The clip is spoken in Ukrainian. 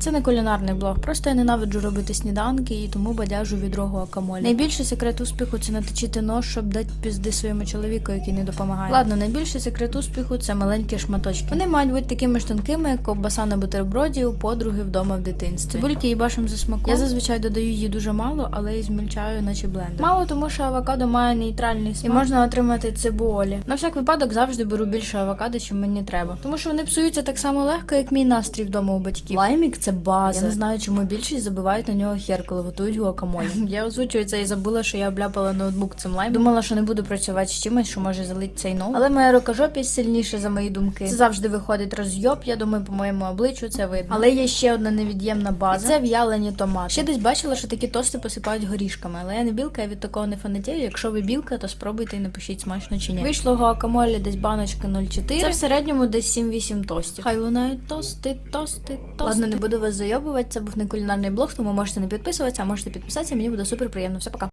Це не кулінарний блог, просто я ненавиджу робити сніданки і тому бадяжу відро гуакамолі. Найбільший секрет успіху це наточити нож, щоб дати пізди своєму чоловіку, який не допомагає. Ладно, найбільший секрет успіху це маленькі шматочки. Вони мають бути такими ж тонкими, як ковбаса на бутерброді у подруги вдома в дитинстві. Цибульки їбашим за смаком. Я зазвичай додаю її дуже мало, але і змільчаю, наче блендер. Мало, тому що авокадо має нейтральний смак. І можна отримати цибулі. На всяк випадок завжди беру більше авокадо, чим мені треба. Тому що вони псуються так само легко, як мій настрій вдома у батьків. Лаймік це база. Я не знаю, чому більшість забивають на нього хер, коли готують гуакамолі. Я озвучую це і забула, що я обляпала ноутбук цим лаймом. Думала, що не буду працювати з чимось, що може залити цей ноут. Але моя рукожопість сильніша за мої думки. Це завжди виходить розйоб. Я думаю, по моєму обличчю це видно. Але є ще одна невід'ємна база. І це в'ялені томати. Ще десь бачила, що такі тости посипають горішками, але я не білка, я від такого не фанатію. Якщо ви білка, то спробуйте і напишіть смачно чи ні. Вийшло гуакамолі десь баночки 0,4. Це в середньому десь 7-8 тостів. Хай лунають тости, тости, тости. Ладно, не вас зайобувати. Це був не кулінарний блог, тому можете не підписуватися, а можете підписатися. Мені буде супер приємно. Все, пока.